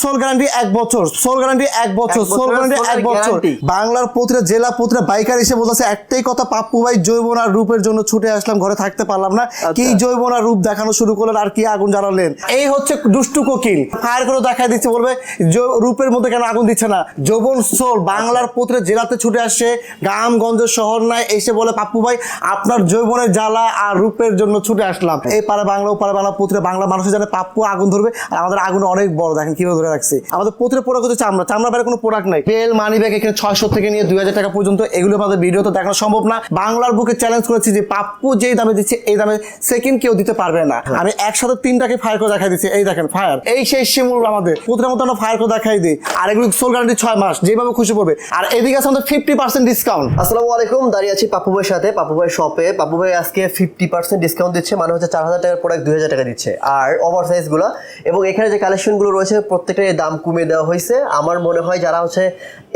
Soul guarantee এক বছর soul guarantee এক বছর সোল গ্যারান্টি এক বছর। বাংলার প্রতিটা জেলা প্রতিটা বাইকার এসে বলতেছে একটাই কথা পাপ্পু ভাই জৈবন আর রূপের জন্য ছুটে আসলাম ঘরে থাকতে পারলাম না। কি জৈবন আর রূপ দেখানো শুরু করলেন আর কি আগুন জ্বালালেন? এই হচ্ছে দুষ্টু কোকিল। ফায়ার করে দেখাই দিচ্ছে বলবে রূপের মধ্যে কেন আগুন দিচ্ছে না? যৌবন সোল বাংলার প্রতিটা জেলাতে ছুটে আসে আসছে গ্রামগঞ্জ শহর নাই এসে বলে পাপ্পু ভাই আপনার জৈবনের জ্বালা আর রূপের জন্য ছুটে আসলাম। এই পারে বাংলা ও পারে বাংলা প্রতিটা বাংলা মানুষের জানে পাপ্পু আগুন ধরবে আর আমাদের আগুন অনেক বড় দেখেন কীভাবে ধরে রাখছে। আমাদের প্রতিটা প্রোডাক্ট হচ্ছে চামড়া। চামড়া বাইরে কোনো প্রোডাক্ট নাই। বেল মানি ব্যাগ এখানে ছয়শো থেকে নিয়ে দুই হাজার টাকা পর্যন্ত এগুলো আমাদের ভিডিও তো দেখানো সম্ভব না। বাংলার বুকে চ্যালেঞ্জ করেছি যে পাপ্পু যেই দামে দিচ্ছে এই দামে সেকেন্ড কেউ দিতে পারবে না। আমি একসাথে তিনটাকে ফায়ার করে দেখাই দিচ্ছি। এই দেখেন ফায়ার এই সেই শিমুল আমাদের। প্রতিটা মতো আমরা ফায়ার করে দেখাই দিই। আর এগুলো সোল গ্যারান্টি ছয় মাস যেভাবে খুশি পড়বে। আর এদিকে আছে আমাদের ফিফটি পার্সেন্ট ডিসকাউন্ট আসসালামু আলাইকুম দাঁড়িয়ে আছি পাপু ভাইয়ের সাথে। পাপু ভাই শপে পাপু ভাই আজকে ফিফটি পার্সেন্ট ডিসকাউন্ট দিচ্ছে মানে হচ্ছে চার হাজার টাকার প্রোডাক্ট দুই হাজার টাকা দিচ্ছে। আর ওভার সাইজগুলো এবং এখানে যে কালেকশনগুলো রয়েছে প্রত্যেকটার দাম কমিয়ে দেওয়া হয়েছে। আমার মনে হয় যারা হচ্ছে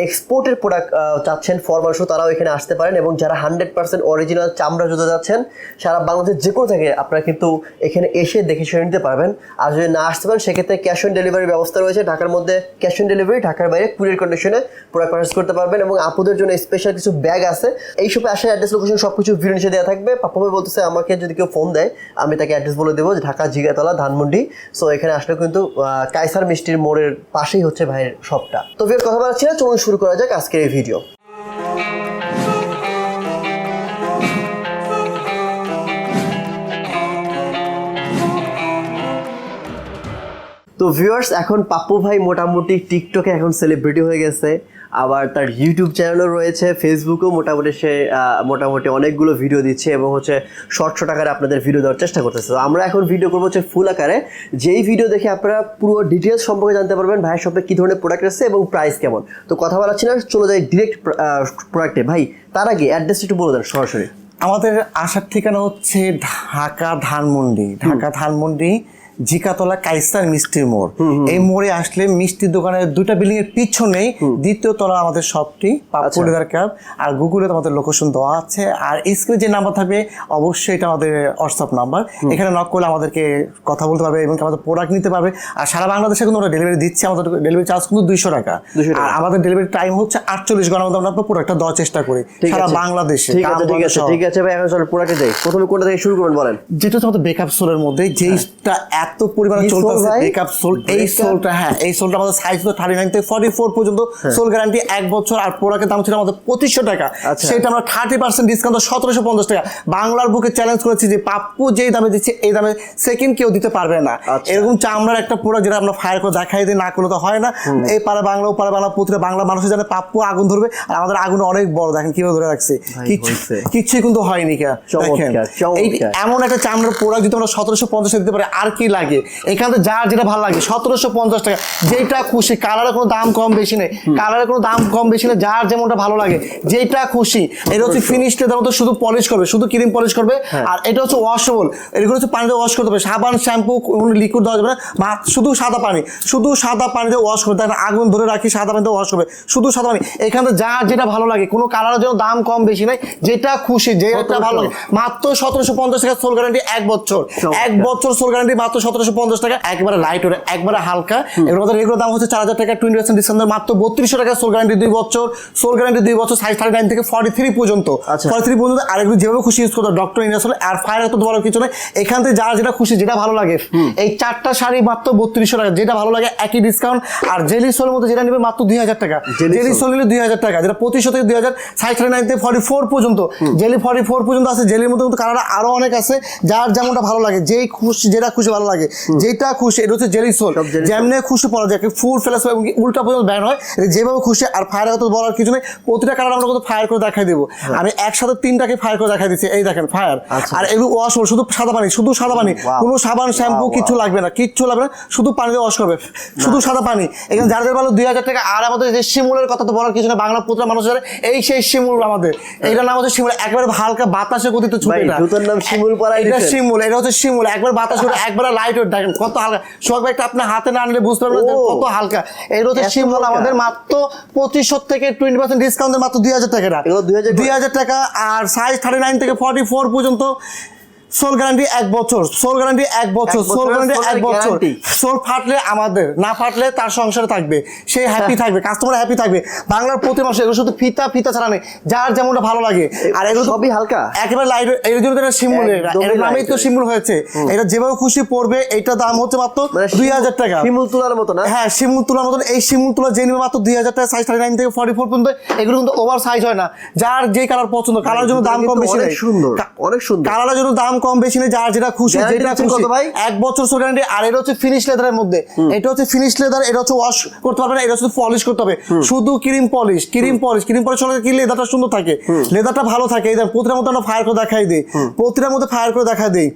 এক্সপোর্টের প্রোডাক্ট চাচ্ছেন ফরমাল শু তারাও এখানে আসতে পারেন এবং যারা হান্ড্রেড পার্সেন্ট অরিজিনাল চামড়া জুতো যাচ্ছেন সারা বাংলাদেশের যে কোনো জায়গায় আপনারা কিন্তু এখানে এসে দেখে শুনে নিতে পারবেন। আর যদি না আসতে পারেন সেক্ষেত্রে ক্যাশ অন ডেলিভারির ব্যবস্থা রয়েছে। ঢাকার মধ্যে ক্যাশ অন ডেলিভারি ঢাকার বাইরে কুরিয়ার কন্ডিশনে প্রোডাক্ট পারচেস করতে পারবেন এবং আপুদের জন্য স্পেশাল কিছু ব্যাগ আছে। এই সবে আসার অ্যাড্রেস লোকেশন সব কিছু ভিডিও নিচে দেওয়া থাকবে। পাপ্পা ভাই বলতেছে আমাকে যদি কেউ ফোন দেয় আমি তাকে অ্যাড্রেস বলে দেবো ঢাকা জিগাতলা ধানমন্ডি। সো এখানে আসলে কিন্তু আহ, কায়সার মিষ্টির মোড়ের পাশেই হচ্ছে ভাইয়ের শপটা। তো ভাইয়ের কথা বলাচ্ছি না, চলুন শুরু করা যাক আজকের এই ভিডিও তো ভিউয়ার্স এখন পাপ্পু ভাই মোটামুটি টিকটকে এখন সেলিব্রিটি হয়ে গেছে। আবার তার ইউটিউব চ্যানেলও রয়েছে ফেসবুকেও মোটামুটি সে মোটামুটি অনেকগুলো ভিডিও দিচ্ছে এবং হচ্ছে শর্ট শর্ট আকারে আপনাদের ভিডিও দেওয়ার চেষ্টা করতেছে। আমরা এখন ভিডিও করব হচ্ছে ফুল আকারে। যেই ভিডিও দেখে আপনারা পুরো ডিটেলস সম্পর্কে জানতে পারবেন, ভাইয়ের শপে কী ধরনের প্রোডাক্ট আছে এবং প্রাইস কেমন। তো কথা বলাচ্ছি না চলে যাই ডিরেক্ট প্রোডাক্টে ভাই, তার আগে অ্যাড্রেস একটু বলে দেন সরাসরি। আমাদের আসার ঠিকানা হচ্ছে ঢাকা ধানমন্ডি। ঢাকা ধানমন্ডি জিকাতলা কাইসার মিষ্টির মোড়। এই মোড়ে আসলে মিষ্টির দোকানের দুইটা বিল্ডিং এর পিছনেই দ্বিতীয় তলা আমাদের শপটি পাপুলিদার ক্যাব আর গুগলে আমাদের লোকেশন দেওয়া আছে। আর স্ক্রিনে যে নাম্বার থাকবে অবশ্যই এটা আমাদের হোয়াটসঅ্যাপ নাম্বার এখানে নক করলে আমাদেরকে কথা বলতে পারবে এবং আমাদের প্রোডাক্ট নিতে পারবে। আর সারা বাংলাদেশে কিন্তু ওরা ডেলিভারি দিচ্ছে। আমাদের ডেলিভারি চার্জ কিন্তু দুইশো টাকা। আর আমাদের ডেলিভারি টাইম হচ্ছে আটচল্লিশ ঘণ্টার মধ্যে আমরা প্রোডাক্টটা দেওয়ার চেষ্টা করি। সারা বাংলাদেশে। ঠিক আছে ঠিক আছে ঠিক আছে ভাই এখন চলো প্রোডাক্টে যাই। প্রথমে কোনটা থেকে শুরু করবেন বলেন? যেটা হচ্ছে আমাদের বেকআপ সোলের মধ্যে যেইটা এত পরিমাণে চলতেছে ভাই? বেকআপ সোল এই সোলটা হ্যাঁ এই সোলটা আমাদের সাইজ তো থার্টি নাইন থেকে ফর্টি ফোর পর্যন্ত সোল গ্যারান্টি এক বছর আর প্রোডাক্টের দাম ছিল আমাদের পঁচিশশো টাকা। আচ্ছা। সেটা আমরা থার্টি পার্সেন্ট ডিসকাউন্ট সতেরোশো পঞ্চাশ টাকা। বাংলার বুকে চ্যালেঞ্জ করেছি যে পাপ্পু যেই দামে দিচ্ছে এই দামে সেকেন্ড কেউ দিতে পারবে না। আচ্ছা। এরকম চামড়ার একটা প্রোডাক্ট যেটা আমরা ফায়ার করে দেখাই দিই না করলে তো হয় না। এই পারে বাংলা ও পারে বাংলা প্রতিটা বাংলা মানুষের জানে পাপ্পু আগুন ধরবে আর আমাদের আগুন অনেক বড় দেখেন কীভাবে ধরে রাখছে। কিচ্ছু কিন্তু হয়নি দেখেন। এমন একটা চামড়ার প্রোডাক্ট যদি আমরা সতেরোশো পঞ্চাশে দিতে পারি আর কি লাগে। এখানে যার যেটা ভালো লাগে সতেরোশো পঞ্চাশ টাকা। যেটা খুশি কালারের কোনো দাম কম বেশি নেই। কালারের কোনো দাম কম বেশি নেই যার যেমনটা ভালো লাগে যেটা খুশি। এটা হচ্ছে ফিনিশ লেদার মতো শুধু পলিশ করবে শুধু ক্রিম পলিশ করবে হ্যাঁ। আর এটা হচ্ছে ওয়াশেবল এগুলো হচ্ছে পানিতে ওয়াশ করতে হবে। সাবান শ্যাম্পু কোনো লিকুইড দেওয়া যাবে না। শুধু সাদা পানি। শুধু সাদা পানিতে ওয়াশ করতে হবে আগুন ধরে রাখি সাদা পানিতে ওয়াশ করবে। শুধু সাদা পানি। এখানে যার যেটা ভালো লাগে কোনো কালারের জন্য দাম কম বেশি নেই যেটা খুশি যেটা ভালো লাগে। মাত্র সতেরোশো পঞ্চাশ টাকা সোল গ্যারান্টি এক বছর। এক বছর সোল গ্যারান্টি মাত্র সতেরোশো পঞ্চাশ টাকা একবারে লাইট ওরে একবারে হালকা। এর মধ্যে রেগুলার দাম হচ্ছে চার হাজার টাকা টোয়েন্টি পার্সেন্ট ডিসকাউন্ট মাত্র বত্রিশশো টাকা সোল গ্যারান্টি দুই বছর সোল গ্যারান্টি দুই বছর সাইজ থার্টি নাইন থেকে ফর্টি থ্রি পর্যন্ত। আচ্ছা। ফর্টি থ্রি পর্যন্ত আর এগুলো যেভাবে খুশি ইউজ করতে ডক্টর ইন্ডাস্ট্রিয়াল আর ফায়ার এত বড় কিছু নেই এখান থেকে যার যেটা খুশি যেটা ভালো লাগে এই চারটা শাড়ি মাত্র বত্রিশশো টাকা যেটা ভালো লাগে একই ডিসকাউন্ট আর জেলি সোলের মধ্যে যেটা নেবে মাত্র দুই হাজার টাকা। Jelly sole. নিলে দুই হাজার টাকা যেটা পঁচিশশো থেকে দুই হাজার সাইজ থার্টি নাইন থেকে ফর্টি ফোর পর্যন্ত। জেলি ফর্টি ফোর পর্যন্ত আছে জেলির মধ্যে কিন্তু কালার আরও অনেক আছে যার যেমনটা ভালো লাগে যেই খুশি যেটা খুশি ভালো লাগে যেটা খুশি এটা হচ্ছে জেলি সোল। যেমনি খুশি পরা যায় ফুল ফ্ল্যাশ এবং উল্টা পর্যন্ত ব্যান হয় যেভাবে খুশি আর ফায়ার হতে বলার কিছু নেই প্রতিটা কালার আমরা কিন্তু ফায়ার করে দেখাই দেবো। আমি একসাথে তিনটাকে ফায়ার করে দেখাই দিচ্ছি। এই দেখেন ফায়ার আচ্ছা। আর এগুলো ওয়াশ করবে শুধু সাদা পানি শুধু সাদা পানি। কোনো সাবান শ্যাম্পু. কিচ্ছু লাগবে না কিচ্ছু লাগবে না শুধু পানিতে ওয়াশ করবে। শুধু সাদা পানি। এখানে যার যার ভালো দুই হাজার টাকা আর আমাদের যে শিমুলের কথা তো বলার কিছু না বাংলা প্রতিটা মানুষ জানে এই সেই শিমুল আমাদের। এইটার নাম হচ্ছে শিমুল একবারে হালকা বাতাসে গতিতে ছুটে এটা জুতোর নাম শিমুল পরাই এটা। শিমুল এটা হচ্ছে শিমুল একবার বাতাস একবার লাইট ওয়েট দেখেন কত হালকা। সোহাগ একটা আপনার হাতে না আনলে বুঝতে পারবেন কত হালকা। এই হচ্ছে এত আমাদের মাত্র পঁচিশশো থেকে টোয়েন্টি পার্সেন্ট ডিসকাউন্টের মাত্র দুই হাজার টাকা। এগুলো 2000 করে? দুই হাজার টাকা। আর সাইজ থার্টি নাইন থেকে ফর্টি ফোর পর্যন্ত সোল গ্যারান্টি এক বছর সোল গ্যারান্টি এক বছর সোল গ্যারান্টি এক বছর। সোল ফাটলে আমাদের না ফাটলে তার সংসারে থাকবে। সে হ্যাপি থাকবে কাস্টমার হ্যাপি থাকবে। বাংলার প্রতি মাসে এগুলো শুধু ফিতা ফিতা ছাড়া নেই যার যেমনটা ভালো লাগে। আর এগুলো সবই হালকা। একেবারে লাইটের জন্য এটা শিমুল এর নামেই তো শিমুল হয়েছে। এটা যেভাবে খুশি পড়বে এটা দাম হচ্ছে মাত্র মানে দুই হাজার টাকা। শিমুল তোলার মতো না? হ্যাঁ শিমুল তোলার মতন। এই শিমুল তোলা যে নিবে মাত্র দুই হাজার টাকা সাইজ থার্টি নাইন থেকে ফর্টি ফোর পর্যন্ত। এগুলো কিন্তু ওভার সাইজ হয় না। যার যে কালার পছন্দ কালার জন্য দাম কম বেশি অনেক সুন্দর, অনেক সুন্দর। কালারের জন্য দাম কম বেশি নেই যার যেটা খুশি যেটা খুশি? এক বছর গ্যারান্টি আর এটা হচ্ছে ফিনিশ লেদারের মধ্যে। এটা হচ্ছে ফিনিশ লেদার এটা হচ্ছে ওয়াশ করতে পারবে না এটা হচ্ছে পলিশ করতে হবে। শুধু cream polish cream polish cream polish হলে কি লেদারটা সুন্দর থাকে? লেদারটা ভালো থাকে এই প্রতিটার মধ্যে আমরা ফায়ার করে দেখাই দিই। প্রতিটার মধ্যে ফায়ার করে দেখা দিই।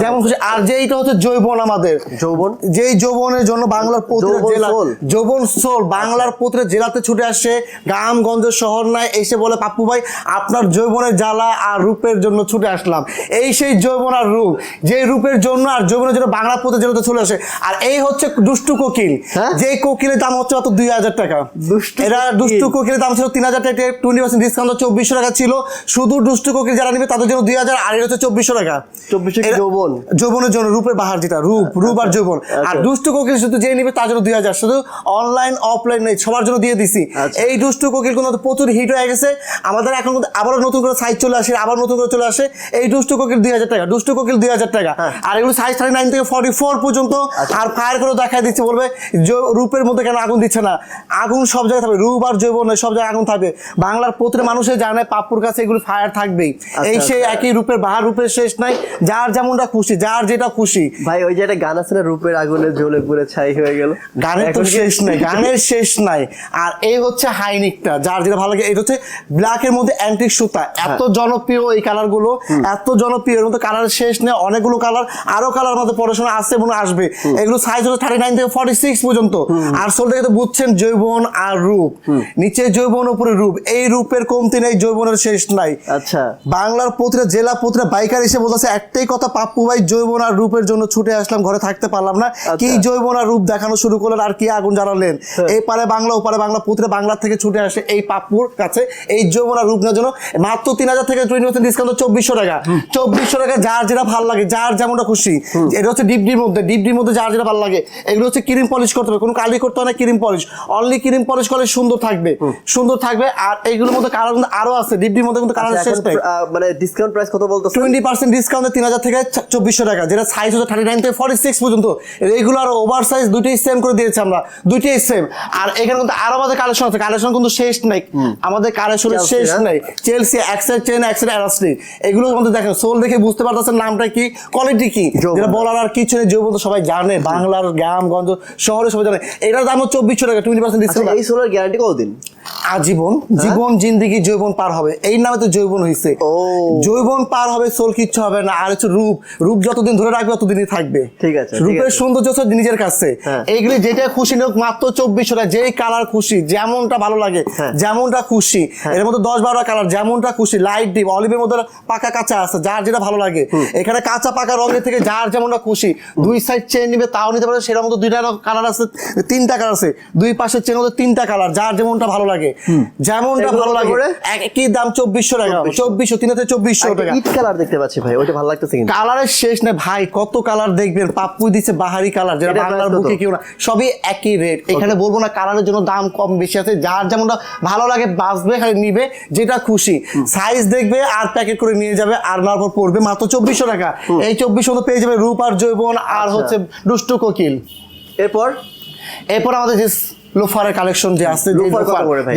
যেমন খুশি। আর যেইটা হচ্ছে জৈবন আমাদের। যৌবন? যেই যৌবনের জন্য বাংলার প্রতিটা যৌবন জেলা। যৌবন সোল বাংলার প্রতিটা জেলাতে ছুটে আসে গ্রামগঞ্জ শহর নাই এসে বলে পাপ্পু ভাই আপনার যৌবনের জ্বালা আর রূপের জন্য ছুটে আসলাম। এই সেই যৌবন আর রূপ যে রূপের জন্য আর যৌবনের জন্য বাংলার প্রতি জেলাতে চলে আসে। আর এই হচ্ছে দুষ্টু কোকিল। হ্যাঁ? যে কোকিলের দাম হচ্ছে মাত্র দুই হাজার টাকা। এরা দুষ্টু কোকিলের দাম ছিল তিন হাজার টাকা টোয়েন্টি পার্সেন্ট ডিসকাউন্ট চব্বিশশো টাকা ছিল। শুধু দুষ্টু কোকিল যারা নিবে তাদের জন্য দুই হাজার আর এটা হচ্ছে চব্বিশশো টাকা। 2400 কি এরা- যৌবন? যৌবনের জন্য রূপের বাহার যেটা রূপ রূপ আর যৌবন। আর আচ্ছা। দুষ্টু কোকিল শুধু যে নিবে তার জন্য দুই হাজার। শুধু অনলাইন অফলাইন নেই সবার জন্য দিয়ে দিছি। আচ্ছা। এই দুষ্টু কোকিল কিন্তু প্রচুর হিট হয়ে গেছে। আমাদের এখন আবারও নতুন করে সাইজ চলে আসে আবার নতুন করে চলে আসে। এই দুষ্টু কোকিল দুই হাজার টাকা দুষ্টু কোকিল দুই হাজার টাকা। হ্যাঁ। আর এগুলো সাইজ থার্টি নাইন থেকে ফর্টি ফোর পর্যন্ত আচ্ছা। আর ফায়ার করে দেখা দিচ্ছে বলবে রূপের মধ্যে কেন আগুন দিচ্ছে না? আগুন সব জায়গায় থাকবে রূপ আর যৌবন সব জায়গায় আগুন থাকবে। বাংলার প্রতিটা মানুষের জানে পাপ্পুর কাছে এগুলো ফায়ার থাকবেই। এই সেই আচ্ছা। একই রূপের বাহার রূপের শেষ নাই যার যেমনটা খুশি যার যেটা খুশি। ভাই ওই যে একটা গান আছে না রূপের আগুনে জ্বলে পুড়ে ছাই হয়ে গেল? গানের তো শেষ নাই গানের শেষ নাই। আর এই হচ্ছে হাইনিকটা যার যেটা ভালো লাগে এটা হচ্ছে ব্ল্যাকের মধ্যে অ্যান্টিক সুতা। এত জনপ্রিয় এই কালারগুলো এত জনপ্রিয় এর মধ্যে কালার শেষ নেই অনেকগুলো কালার আরও কালার মধ্যে পড়াশোনা আসছে এবং আসবে। এগুলো সাইজ হচ্ছে থার্টি নাইন থেকে ফর্টি সিক্স পর্যন্ত আর সোল থেকে তো বুঝছেন জৈবন আর রূপ। নিচে জৈবন উপরে রূপ। এই রূপের কমতি নেই জৈবনের শেষ নাই। আচ্ছা। বাংলার প্রতিটা জেলা প্রতিটা বাইকার এসে বলতেছে একটাই কথা পাপ্পু ভাই জৈবন আর রূপের জন্য ছুটে আসলাম ঘরে থাকতে পারলাম না। কি জৈবন আর রূপ দেখানো শুরু করলেন আর কি আগুন জ্বালালেন? এই পারে বাংলা ওপারে বাংলা প্রতিটা বাংলা থেকে ছুটে আসে এই পাপ্পুর কাছে। এই যৌবন আর রূপ নেওয়ার জন্য মাত্র তিন হাজার থেকে টোয়েন্টি পার্সেন্ট ডিসকাউন্ট চব্বিশশো টাকা। চব্বিশশো টাকা যার যেটা ভালো লাগে যার যেমনটা খুশি। এটা হচ্ছে ডিপ ডির মধ্যে ডিপ ডির মধ্যে যার যেটা ভালো লাগে। এগুলো হচ্ছে ক্রিম পলিশ করতে হবে। কোনো কালি করতে হয় না cream polish. Only cream polish করলে সুন্দর থাকবে। সুন্দর থাকবে। আর এইগুলোর মধ্যে কালার কিন্তু আরও আছে। ডিপ ডির মধ্যে কিন্তু কালার আচ্ছা, শেষ এখন, নেই মানে ডিসকাউন্ট প্রাইস কত বলতো টোয়েন্টি পার্সেন্ট ডিসকাউন্টে তিন হাজার থেকে চব্বিশশো টাকা যেটা সাইজ হচ্ছে থার্টি নাইন থেকে ফর্টি সিক্স পর্যন্ত। রেগুলার ওভার সাইজ দুইটাই সেম করে দিয়েছি আমরা। দুইটাই সেম আর এখানে কিন্তু আরও আমাদের কালেকশন আছে। কালেকশন কিন্তু শেষ নাই। আমাদের কালেকশনের Chelsea, শেষ হ্যাঁ? নাই। চেলসি এক্সেল চেন এক্সেল অ্যারাস্ট্রি এগুলো আমাদের দেখেন সোল দেখে বুঝতে পারতেছেন নামটা কি কোয়ালিটি কি? যেটা বলার আর কিছু নেই যৌবন সবাই জানে বাংলার গ্রামগঞ্জ শহরে সবাই জানে। এটার দাম হচ্ছে চব্বিশশো টাকা টোয়েন্টি পার্সেন্ট ডিসকাউন্ট এই সোলার গ্যারান্টি কতদিন? আজীবন জীবন জিন্দিগি জৈবন পার হবে। এই নামে তো জৈবন হয়েছে ও। জৈবন পার হবে সোল কিচ্ছু হবে না আর হচ্ছে রূপ। রূপ যতদিন ধরে রাখবে ততদিনই থাকবে। ঠিক আছে, রূপের সৌন্দর্য হচ্ছে নিজের কাছে। হ্যাঁ। এইগুলি যেটা খুশি হোক মাত্র চব্বিশশো টাকা যেই কালার খুশি যেমনটা ভালো লাগে হ্যাঁ। যেমনটা খুশি। এর মধ্যে দশ বারোটা কালার যেমনটা খুশি লাইট ডিপ অলিভের মধ্যে পাকা কাঁচা আছে যার যেটা ভালো লাগে। এখানে কাঁচা পাকা রঙের থেকে যার যেমনটা খুশি দুই সাইড চেন নিবে তাও নিতে পারে সেটার মধ্যে দুইটা কালার আছে তিনটা কালার আছে। দুই পাশের চেন মধ্যে তিনটা কালার যার যেমনটা ভালো লাগে। যেমনটা ভালো লাগে একই দাম চব্বিশশো টাকা চব্বিশশো। তিন হাজার চব্বিশশো টাকা। ইট কালার দেখতে পাচ্ছি ভাই ওইটা ভালো লাগতেছে কিন্তু। কালারের শেষ নেই ভাই কত কালার দেখবেন? পাপ্পু দিচ্ছে বাহারি কালার যেটা বাংলার বুকে কেউ না সবই একই রেট এখানে বলব না কালারের জন্য দাম কম বেশি আছে যার যেমনটা ভালো লাগে বাঁচবে খালি নিবে যেটা খুশি। সাইজ দেখবে আর প্যাকেট করে নিয়ে যাবে আর নেওয়ার পর পড়বে মাত্র চব্বিশশো টাকা। এই চব্বিশশো পেয়ে যাবে রূপ আর জৈবন আর আচ্ছা। হচ্ছে দুষ্টু কোকিল। এরপর? এরপর আমাদের লোফারের কালেকশন যে আছে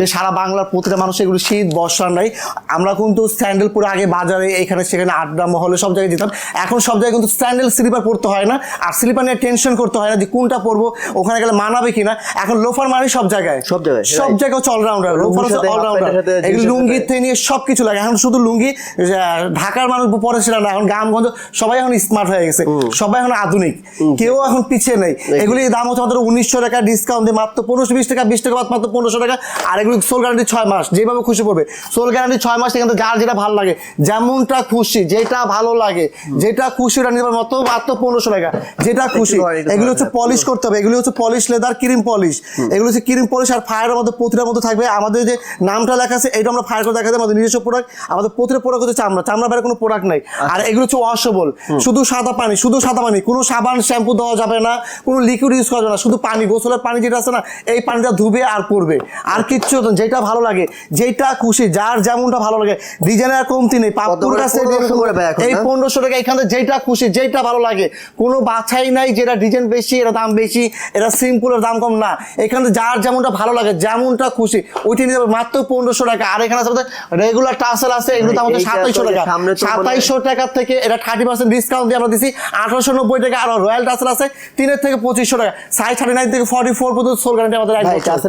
যে সারা বাংলার প্রতিটা মানুষ এগুলো শীত বর্ষার নাই। আমরা কিন্তু স্যান্ডেল পরে আগে বাজারে এখানে সেখানে আড্ডা মহলে সব জায়গায় যেতাম এখন সব জায়গায় কিন্তু স্যান্ডেল স্লিপার পরতে হয় না। আর স্লিপার নিয়ে টেনশন করতে হয় না যে কোনটা পরবো ওখানে গেলে মানাবে কিনা। এখন লোফার মানে সব জায়গায়। সব জায়গায়, সব জায়গায় হচ্ছে অলরাউন্ডার লোফার হচ্ছে অলরাউন্ডার এগুলো লুঙ্গি। থেকে নিয়ে সব কিছু লাগে। এখন শুধু লুঙ্গি ঢাকার মানুষ পরে ছিল না। এখন গ্রামগঞ্জ সবাই এখন স্মার্ট হয়ে গেছে। সবাই এখন আধুনিক। কেউ এখন পিছিয়ে নেই। এগুলির দাম হচ্ছে আমাদের উনিশশো টাকা ডিসকাউন্ট দিয়ে মাত্র পনেরোশো পনেরোশো বিশ টাকা বিশ টাকা বাদ মাত্র পনেরোশো টাকা। আর এগুলো সোল গ্যারান্টি ছয় মাস যেভাবে খুশি পড়বে। সোল গ্যারান্টি ছয় মাস এখান যার যেটা ভালো লাগে যেমনটা খুশি যেটা ভালো লাগে যেটা খুশি ওটা নিতে পারবে মাত্র পনেরোশো টাকা। যেটা খুশি এগুলো হচ্ছে পলিশ করতে হবে এগুলো হচ্ছে পলিশ লেদার ক্রিম পলিশ এগুলো হচ্ছে ক্রিম পলিশ আর ফায়ারের মধ্যে প্রতিটার মধ্যে থাকবে। আমাদের যে নামটা লেখা আছে এটা আমরা ফায়ার করে দেখা যায় আমাদের নিজস্ব প্রোডাক্ট আমাদের প্রতিটা প্রোডাক্ট হচ্ছে চামড়া চামড়া বাইরে কোনো প্রোডাক্ট নাই। আর এগুলো হচ্ছে অসবল শুধু সাদা পানি শুধু সাদা পানি কোনো সাবান শ্যাম্পু দেওয়া যাবে না কোনো লিকুইড ইউজ করা যাবে না শুধু পানি গোসলের পানি যেটা আছে না এই পানিটা ধুবে আর পড়বে। আর কিচ্ছু হতো যেটা ভালো লাগে যেটা খুশি যার যেমনটা ভালো লাগে ডিজাইনের কমতি নেই। পাপ্পুর করে? কাছে 1500 করে ভাই এখন, এই পনেরোশো টাকা এখানে যেটা খুশি যেটা ভালো লাগে। কোনো বাছাই নাই যেটা ডিজাইন বেশি এটা দাম বেশি এটা সিম্পলের দাম কম না। এখানে যার যেমনটা ভালো লাগে যেমনটা খুশি ওইটি নিতে হবে মাত্র পনেরোশো টাকা। আর এখানে আছে রেগুলার টাসেল আছে এগুলো হচ্ছে এইটা সাতাইশশো টাকা। তো সাতাইশশো টাকা থেকে এটা থার্টি পার্সেন্ট ডিসকাউন্ট দিয়ে আমরা দিচ্ছি আঠারোশো নব্বই টাকা আর রয়্যাল টাসেল আছে তিনের থেকে পঁচিশশো টাকা। সাইজ থার্টি নাইন থেকে ফর্টি ফোর পর্যন্ত সোল গ্যারান্টি আমাদের ভাই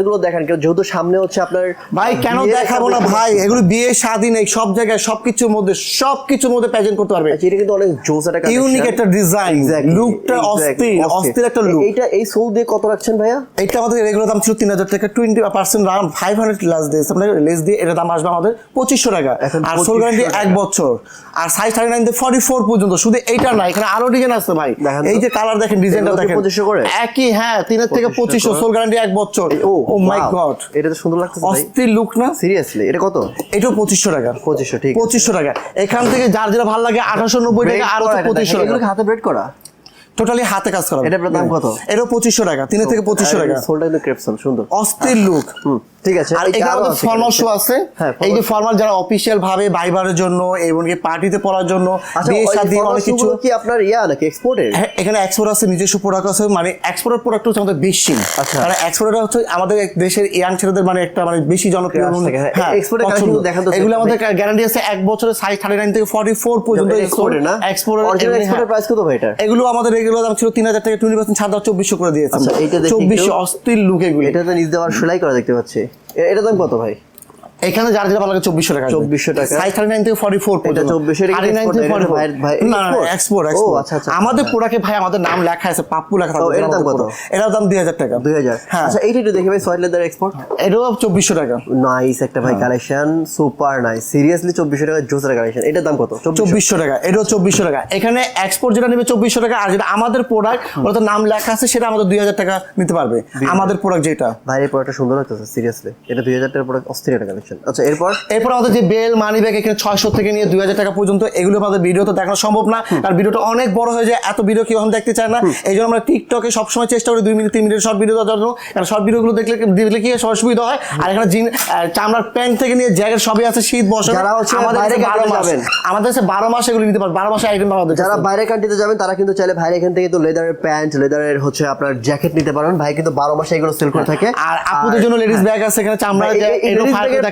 গুলো দেখেন কেউ যেহেতু সামনে হচ্ছে আপনার ভাই কেন দেখাবো না ভাই? এগুলো বিয়ে শাদী নেই সব জায়গায় সবকিছুর মধ্যে সবকিছুর মধ্যে প্রেজেন্ট করতে পারবে। আচ্ছা, এটা কিন্তু অনেক জোস একটা ইউনিক একটা ডিজাইন লুকটা অস্থির অস্থির। একটা লুক এইটা এই সোল দিয়ে কত রাখছেন ভাইয়া? এটা আমাদের রেগুলার দাম ছিল তিন হাজার টাকা টোয়েন্টি পার্সেন্ট দাম ফাইভ হান্ড্রেড লাস দিয়ে আপনার লেস দিয়ে এটা দাম আসবে আমাদের পঁচিশশো টাকা। আর সোল গ্যারান্টি এক বছর। আর size thirty nine forty four পর্যন্ত শুধু এইটা না এখানে আরও ডিজাইন আছে ভাই। দেখান এই যে কালার দেখেন ডিজাইনটা দেখেন। 2500 করে? একই হ্যাঁ তিনের থেকে 2500 পঁচিশশো সোল গ্যারান্টি এক বছর ও ও মাই গড এটা তো সুন্দর লাগতেছে অস্থির লুক না? সিরিয়াসলি এটা কত? এটাও পঁচিশশো টাকা। পঁচিশশো ঠিক পঁচিশশো টাকা। এখান থেকে যার যেটা ভালো লাগে আঠাশশো নব্বই টাকা আর পঁচিশশো টাকা। হাতে ব্রেড করা? টোটালি হাতে কাজ করা এটার দাম কত? এটাও পঁচিশশো টাকা তিন থেকে পঁচিশশো টাকা। সোলটা কিন্তু ক্রেপসন সুন্দর। অস্থির লুক ঠিক আছে। আর এখানে আমাদের ফর্মাল। শু আছে। হ্যাঁ, এই যে ফর্মাল যারা অফিসিয়াল ভাবে বাইবারের জন্য এবং কি পার্টিতে পড়ার জন্য আচ্ছা বিয়ে শাদী অনেক কিছু কি আপনার ইয়া নাকি এক্সপোর্টের হ্যাঁ, এখানে এক্সপোর্ট আছে নিজস্ব প্রোডাক্ট আছে মানে এক্সপোর্টের প্রোডাক্ট হচ্ছে আমাদের বেশি। আচ্ছা। মানে এক্সপোর্টটা হচ্ছে আমাদের দেশের ইয়াং ছেলেদের মানে একটা মানে বেশি জনপ্রিয় হ্যাঁ। দেখান তো এগুলো আমাদের গ্যারান্টি আছে এক বছরের সাইজ থার্টি নাইন থেকে ফর্টি ফোর পর্যন্ত এক্সপোর্টের না? এক্সপোর্টের এক্সপোর্টের প্রাইস কত ভাই এটা এগুলো আমাদের দাম ছিল তিন হাজার টাকা টোয়েন্টি পার্সেন্ট ছাড় দাও চব্বিশশো করে দিয়েছে। আচ্ছা, চব্বিশশো অস্থির লুক এগুলো। এটাতে নিজ দেওয়ার সেলাই করা দেখতে পাচ্ছি। এটা দাম কত ভাই? এখানে যার যেটা ভালো লাগে চব্বিশশো টাকা 2400 টাকা। সাইজ থার্টি নাইন থেকে ফর্টি ফোর এটা 2400 থার্টি নাইন থেকে ফর্টি ফোর ভাই- ভাই- না এক্সপোর্ট এক্সপোর্ট আচ্ছা, আচ্ছা, আমাদের আচ্ছা। প্রোডাক্টে ভাই আমাদের নাম লেখা আছে পাপ্পু লেখা থাকে এটার দাম কত? এটার দাম দুই হাজার টাকা। দুই হাজার। হ্যাঁ। আচ্ছা এইটা একটু দেখে ভাই সয়েল লেদার এক্সপোর্ট এটাও চব্বিশশো টাকা। নাইস একটা ভাই। কালেকশন সুপার নাইস সিরিয়াসলি চব্বিশশো টাকা জোসের কালেকশন এটার দাম কত? চব্বিশশো। টাকা এটাও চব্বিশশো টাকা। এখানে এক্সপোর্ট যেটা নেবে চব্বিশশো টাকা আর যেটা আমাদের প্রোডাক্ট ওটাতে নাম লেখা আছে সেটা আমাদের দুই হাজার টাকা নিতে পারবে। আমাদের প্রোডাক্ট যেটা। ভাই এই প্রোডাক্টটা সুন্দর লাগতেছে সিরিয়াসলি এটা দুই হাজার টাকার প্রোডাক্ট অস্থির একটা কালেকশন আচ্ছা এরপর? এরপর আমাদের যে বেল মানি ব্যাগ এখানে ছয়শো থেকে নিয়ে দুই হাজার টাকা পর্যন্ত এগুলো আমাদের ভিডিওতে দেখানো সম্ভব না। কারণ ভিডিওটা অনেক বড় হয়ে যায় এত ভিডিও কেউ এখন দেখতে চায় না। এই জন্য আমরা টিকটকে সবসময় চেষ্টা করি দুই মিনিট তিন মিনিট শর্ট ভিডিও দেওয়ার জন্য। কারণ শর্ট ভিডিওগুলো দেখলে দেখলে কি সবার সুবিধা হয়। আর এখানে জিন চামড়ার প্যান্ট থেকে নিয়ে জ্যাকেট সবই আছে শীত বসে যারা হচ্ছে বাইরে বারো মাস। আমাদের কাছে বারো মাস এগুলো নিতে পারবে। বারো মাসে আইটেম যারা বাইরে কান্ট্রিতে যাবেন তারা কিন্তু চাইলে ভাইয়ের এখান থেকে তো লেদারের প্যান্ট লেদারের হচ্ছে আপনার জ্যাকেট নিতে পারেন। ভাই কিন্তু বারো মাসে এগুলো সেল করে থাকে। আর আপুদের জন্য লেডিস ব্যাগ আছে এখানে চামড়া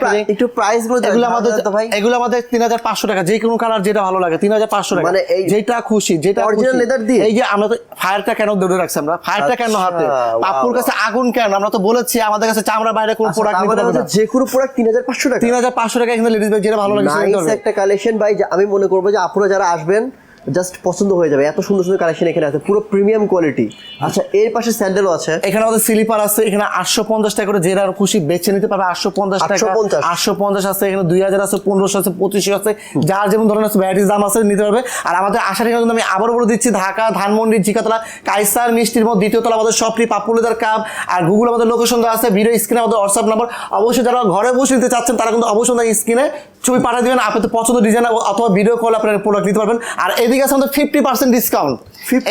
ভাই, একটু প্রাইসগুলো এগুলো আমাদের ভাই। এগুলো আমাদের তিন হাজার পাঁচশো টাকা যে কোনো কালার যেটা ভালো লাগে তিন হাজার পাঁচশো টাকা। মানে যেটা খুশি যেটা খুশি। leather দিয়ে? এই যে আমরা তো ফায়ারটা কেন দৌড়ে রাখছি আমরা? ফায়ারটা কেন আচ্ছা, হাতে? পাপুর কাছে আগুন কেন? আমরা তো বলেছি আমাদের কাছে চামড়া বাইরে কোনো প্রোডাক্ট নিতে আমাদের পারবে না। যে কোনো প্রোডাক্ট তিন হাজার পাঁচশো টাকা। তিন হাজার পাঁচশো টাকা এখানে লেডিস ব্যাগ যেটা ভালো লাগে সেটা নিতে। একটা কালেকশন ভাই যা- আমি মনে করব যে আপনারা যারা আসবেন জাস্ট পছন্দ হয়ে যাবে। এত সুন্দর সুন্দর কালেকশন এখানে আছে। পুরো প্রিমিয়াম কোয়ালিটি আচ্ছা এর পাশে স্যান্ডেলও আছে। এখানে আমাদের স্লিপার আছে। এখানে আটশো পঞ্চাশ টাকা করে যেটা খুশি বেছে নিতে পারবে। আটশো পঞ্চাশ টাকা। 850 আটশো পঞ্চাশ আছে। এখানে দুই হাজার আছে পনেরোশো আছে পঁচিশশো আছে। যার যেমন ধরনের ভ্যারাইটিস দাম আছে নিতে পারবে। আর আমাদের আশা ঠিকানা কিন্তু আমি আবারও বলে দিচ্ছি ঢাকা ধানমন্ডি জিকাতলা কাইসার মিষ্টির মধ্যে দ্বিতীয় তলা আমাদের শপটি পাপুলেদার কাপ আর গুগল আমাদের লোকেশন দেওয়া আছে। ভিডিও স্ক্রিনে আমাদের হোয়াটসঅ্যাপ নাম্বার অবশ্যই যারা ঘরে বসে নিতে চাচ্ছেন তারা কিন্তু অবশ্যই স্ক্রিনে ছবি পাঠিয়ে দেবেন আপনাদের পছন্দ ডিজাইন অথবা ভিডিও কল আপনারা প্রোডাক্ট নিতে পারবেন। আর এদিকে আছে আমাদের ফিফটি পার্সেন্ট ডিসকাউন্ট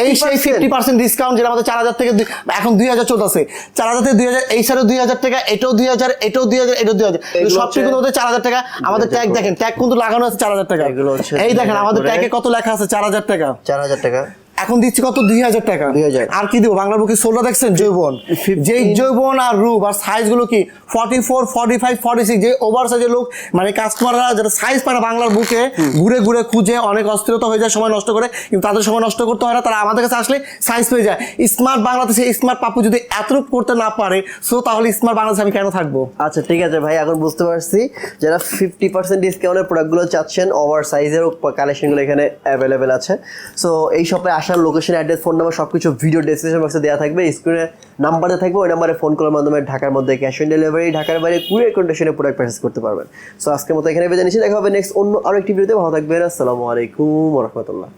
এই সেই ফিফটি পার্সেন্ট ডিসকাউন্ট যেটা আমাদের চার হাজার থেকে এখন দুই হাজার চলতেছে। চার হাজার থেকে দুই হাজার এই সাইডে দুই হাজার টাকা এটাও দুই হাজার এটাও দুই হাজার এটাও দুই হাজার। সব কিন্তু আমাদের চার হাজার টাকা। আমাদের ট্যাগ দেখেন ট্যাগ কিন্তু লাগানো আছে চার হাজার টাকা। এগুলো এই দেখেন আমাদের ট্যাগে কত লেখা আছে চার হাজার টাকা? চার হাজার টাকা। এখন দিচ্ছি কত? দুই হাজার টাকা। 2000 আর কি দিব? বাংলার বুকে ষোলো দেখছেন? জৈবন। যেই জৈবন আর রূপ আর সাইজগুলো কি? Forty four forty five forty six যে ওভার সাইজের লোক মানে কাস্টমাররা যারা সাইজ পায় বাংলার বুকে ঘুরে ঘুরে খুঁজে অনেক অস্থিরতা হয়ে যায় সময় নষ্ট করে। কিন্তু তাদের সময় নষ্ট করতে হয় না তারা আমাদের কাছে আসলে সাইজ পেয়ে যায়। স্মার্ট বাংলাদেশে স্মার্ট পাপু যদি এতটুক করতে না পারে সো তাহলে স্মার্ট বাংলাদেশে আমি কেন থাকব? আচ্ছা ঠিক আছে ভাই এখন বুঝতে পারছি যারা ফিফটি পার্সেন্ট ডিসকাউন্টের প্রোডাক্টগুলো চাচ্ছেন ওভার সাইজেরও কালেকশনগুলো এখানে অ্যাভেলেবেল আছে। সো এই শপে আসলে আসার লোকেশন অ্যাড্রেস ফোন নাম্বার সব কিছু ভিডিও ডেসক্রিপশন বক্সে দেওয়া থাকবে। স্ক্রিনে নাম্বারে থাকবে, ওই নাম্বারে ফোন করার মাধ্যমে ঢাকার মধ্যে ক্যাশ অন ডেলিভারি ঢাকার বাইরে কুরিয়ার কন্ডিশনে প্রোডাক্ট পারচেস করতে পারবেন। সো আজকের মতো এখানে বেজে নিচ্ছি, দেখা হবে নেক্সট অন্য আরেকটি ভিডিওতে ভালো থাকবেন, আসসালামু আলাইকুম রহমতুল্লাহ।